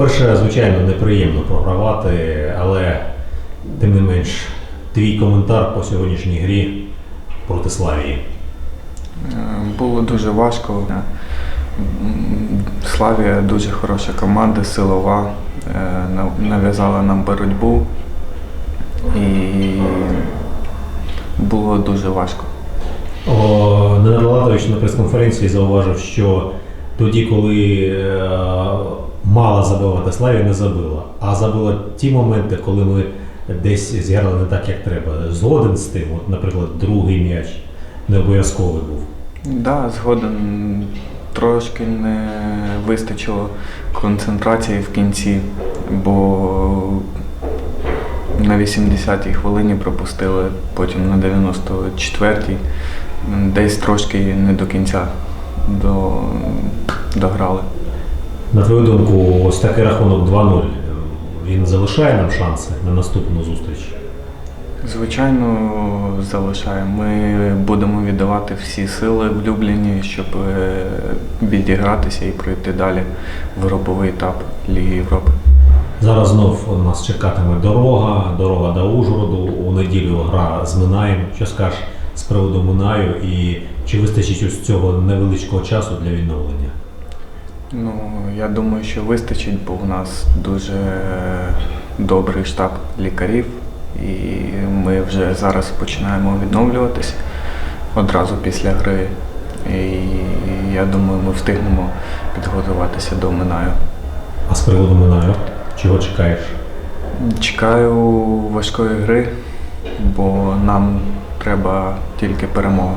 По-перше, звичайно, неприємно програвати, але тим не менш, твій коментар по сьогоднішній грі проти Славії. Е, Було дуже важко. Славія дуже хороша команда, силова, е, нав'язала нам боротьбу і було дуже важко. О, на прес-конференції зауважив, що тоді, коли е, мала забивати Славія, не забила. А забила ті моменти, коли ми десь зіграли не так, як треба. Згоден з тим, от, наприклад, другий м'яч не обов'язковий був. Да, згоден трошки не вистачило концентрації в кінці, бо на 80-й хвилині пропустили, потім на 94-й десь трошки не до кінця до, дограли. На твою думку, ось такий рахунок 2-0. Він залишає нам шанси на наступну зустріч. Звичайно, залишаємо. Ми будемо віддавати всі сили влюблені, щоб е, відігратися і пройти далі в груповий етап Ліги Європи. Зараз знов нас чекатиме дорога, дорога до Ужгороду. У неділю гра з Минаєм. Що скажеш з приводу Минаю і чи вистачить ось цього невеличкого часу для відновлення? Ну, я думаю, що вистачить, бо у нас дуже добрий штаб лікарів, і ми вже зараз починаємо відновлюватися одразу після гри. І я думаю, ми встигнемо підготуватися до Минаю. А з приводу Минаю, чого чекаєш? Чекаю важкої гри, бо нам треба тільки перемога.